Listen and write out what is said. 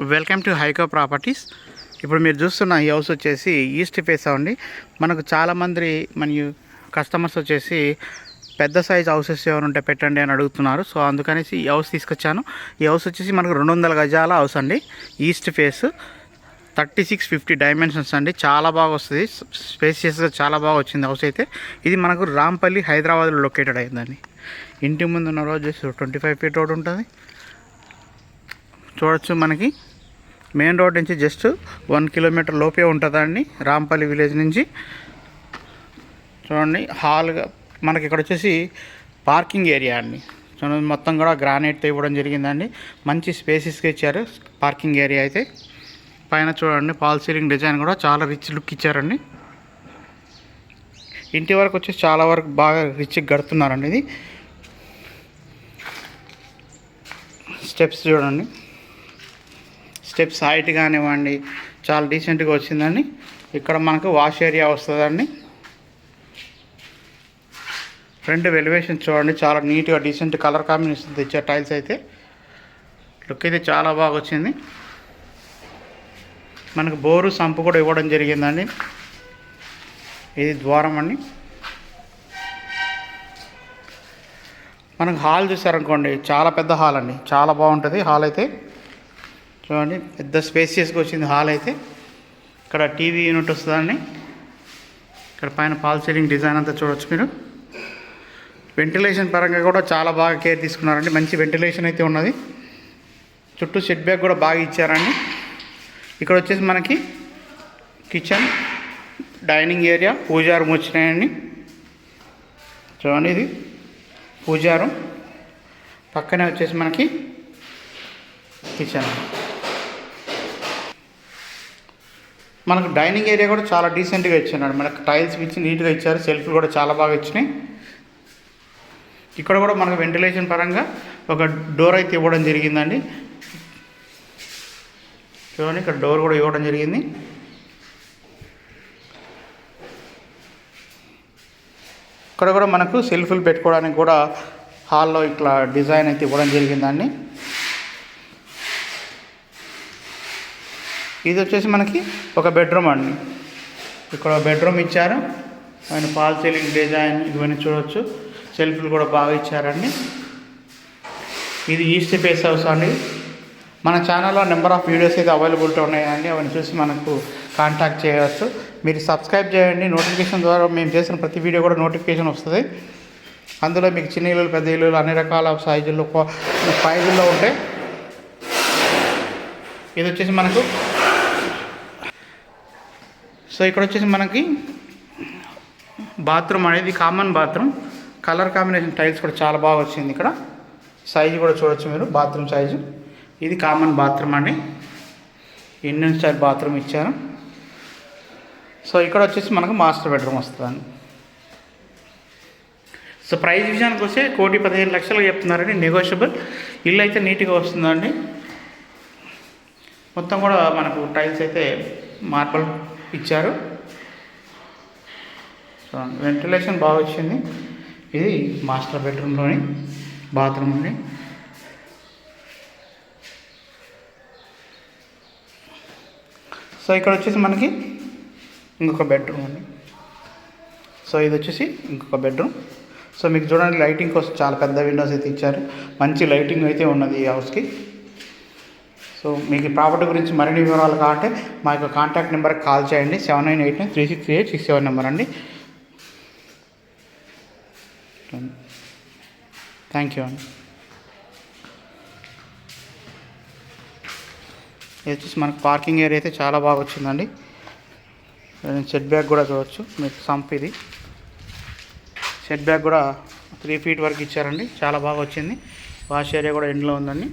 Welcome to హైకో properties. ఇప్పుడు మీరు చూస్తున్న ఈ హౌస్ వచ్చేసి ఈస్ట్ ఫేస్ అండి. మనకు చాలామంది మన కస్టమర్స్ వచ్చేసి పెద్ద సైజ్ హౌసెస్ ఏమైనా ఉంటే పెట్టండి అని అడుగుతున్నారు. సో అందుకనేసి ఈ హౌస్ తీసుకొచ్చాను. ఈ హౌస్ వచ్చేసి మనకు రెండు వందల గజాల హౌస్ అండి. East face thirty six fifty dimensions అండి. చాలా బాగా వస్తుంది. స్పేసియస్గా చాలా బాగా వచ్చింది హౌస్ అయితే. ఇది మనకు రాంపల్లి హైదరాబాద్లో లొకేటెడ్ అయిందండి. ఇంటి ముందు ఉన్న రోజు ట్వంటీ ఫైవ్ ఫీట్ రోడ్ ఉంటుంది. చూడొచ్చు మనకి. మెయిన్ రోడ్ నుంచి జస్ట్ వన్ కిలోమీటర్ లోపే ఉంటుందండి రాంపల్లి విలేజ్ నుంచి. చూడండి హాల్గా మనకి ఇక్కడ వచ్చేసి పార్కింగ్ ఏరియా అండి. చూడండి మొత్తం కూడా గ్రానైట్తో ఇవ్వడం జరిగిందండి. మంచి స్పేసెస్గా ఇచ్చారు పార్కింగ్ ఏరియా అయితే. పైన చూడండి పాల్ సీలింగ్ డిజైన్ కూడా చాలా రిచ్ లుక్ ఇచ్చారండి. ఇంటి వరకు వచ్చేసి చాలా వరకు బాగా రిచ్గా కడుతున్నారండి ఇది. స్టెప్స్ చూడండి. స్టెప్స్ హైట్ కానివ్వండి చాలా డీసెంట్గా వచ్చిందండి. ఇక్కడ మనకు వాష్ ఏరియా వస్తుందండి. ఫ్రంట్ వెలివేషన్ చూడండి చాలా నీట్గా డీసెంట్ కలర్ కాంబినేషన్ తెచ్చే టైల్స్ అయితే. లుక్ అయితే చాలా బాగా వచ్చింది. మనకు బోరు సంపు కూడా ఇవ్వడం జరిగిందండి. ఇది ద్వారం అండి. మనకు హాల్ చూసారనుకోండి చాలా పెద్ద హాల్ అండి. చాలా బాగుంటుంది. హాల్ అయితే చూడండి పెద్ద స్పేసియస్గా వచ్చింది హాల్ అయితే. ఇక్కడ టీవీ యూనిట్ వస్తుందండి ఇక్కడ పైన పాల్ సీలింగ్ డిజైన్ అంతా చూడొచ్చు మీరు. వెంటిలేషన్ పరంగా కూడా చాలా బాగా కేర్ తీసుకున్నారండి. మంచి వెంటిలేషన్ అయితే ఉన్నది. చుట్టూ సెట్ బ్యాక్ కూడా బాగా ఇచ్చారండి. ఇక్కడ వచ్చేసి మనకి కిచెన్ డైనింగ్ ఏరియా పూజారం వచ్చినాయండి. చూడండి ఇది పూజారం పక్కనే వచ్చేసి మనకి కిచెన్. మనకు డైనింగ్ ఏరియా కూడా చాలా డీసెంట్గా ఇచ్చినాడు మనకు టైల్స్ ఇచ్చి నీట్గా ఇచ్చారు. సెల్ఫ్లు కూడా చాలా బాగా ఇచ్చినాయి. ఇక్కడ కూడా మనకు వెంటిలేషన్ పరంగా ఒక డోర్ అయితే ఇవ్వడం జరిగిందండి. చూడండి ఇక్కడ డోర్ కూడా ఇవ్వడం జరిగింది. ఇక్కడ కూడా మనకు సెల్ఫ్లు పెట్టుకోవడానికి కూడా హాల్లో ఇట్లా డిజైన్ అయితే ఇవ్వడం జరిగిందండి. ఇది వచ్చేసి మనకి ఒక బెడ్రూమ్ అండి. ఇక్కడ బెడ్రూమ్ ఇచ్చారు. ఆయన పాల్ సీలింగ్ డిజైన్ ఇవన్నీ చూడవచ్చు సెల్ఫ్లు కూడా బాగా ఇచ్చారండి. ఇది ఈస్ట్ ఫేస్ హౌస్ అండి. మన ఛానల్లో నెంబర్ ఆఫ్ వీడియోస్ అయితే అవైలబిలిటీ ఉన్నాయండి. అవన్నీ చూసి మనకు కాంటాక్ట్ చేయవచ్చు. మీరు సబ్స్క్రైబ్ చేయండి. నోటిఫికేషన్ ద్వారా మేము చేసిన ప్రతి వీడియో కూడా నోటిఫికేషన్ వస్తుంది. అందులో మీకు చిన్న ఇల్లులు పెద్ద ఇల్లులు అన్ని రకాల సైజుల్లో సైజుల్లో ఉంటాయి ఇది వచ్చేసి మనకు సో ఇక్కడ వచ్చేసి మనకి బాత్రూమ్ అనేది common bathroom. Colour combination tiles కూడా చాలా బాగా వచ్చింది ఇక్కడ. సైజు కూడా చూడొచ్చు మీరు బాత్రూమ్ సైజు. ఇది కామన్ బాత్రూమ్ అండి. ఇండియన్ స్టైల్ బాత్రూమ్ ఇచ్చారు సో ఇక్కడ వచ్చేసి మనకు మాస్టర్ బెడ్రూమ్ వస్తుందండి. సో ప్రైస్ విషయానికి వస్తే కోటి పదిహేను లక్షలు చెప్తున్నారండి. నెగోషియబుల్ ఇల్లు అయితే నీట్గా వస్తుందండి. మొత్తం కూడా మనకు టైల్స్ అయితే మార్బల్ ఇచ్చారు. సో వెంటిలేషన్ బాగా వచ్చింది. ఇది మాస్టర్ బెడ్రూమ్లోని బాత్రూమ్ అండి. సో ఇక్కడ వచ్చేసి మనకి ఇంకొక బెడ్రూమ్ అండి. సో ఇది వచ్చేసి ఇంకొక బెడ్రూమ్ సో మీకు చూడండి లైటింగ్ కోసం చాలా పెద్ద విండోస్ అయితే ఇచ్చారు. మంచి లైటింగ్ అయితే ఉన్నది ఈ హౌస్కి సో మీకు ప్రాపర్టీ గురించి మరిన్ని వివరాలు కావాలంటే మా యొక్క కాంటాక్ట్ నెంబర్కి కాల్ చేయండి. Seven nine eight nine three six eight six seven number అండి. థ్యాంక్ యూ అండి. ఇది వచ్చేసి మనకు పార్కింగ్ ఏరియా అయితే చాలా బాగా వచ్చిందండి. సెట్ బ్యాక్ కూడా చూడవచ్చు మీకు సంప్ ఇది. సెట్ బ్యాక్ కూడా త్రీ ఫీట్ వరకు ఇచ్చారండి. చాలా బాగా వచ్చింది. వాష్ ఏరియా కూడా ఎండ్లో ఉందండి.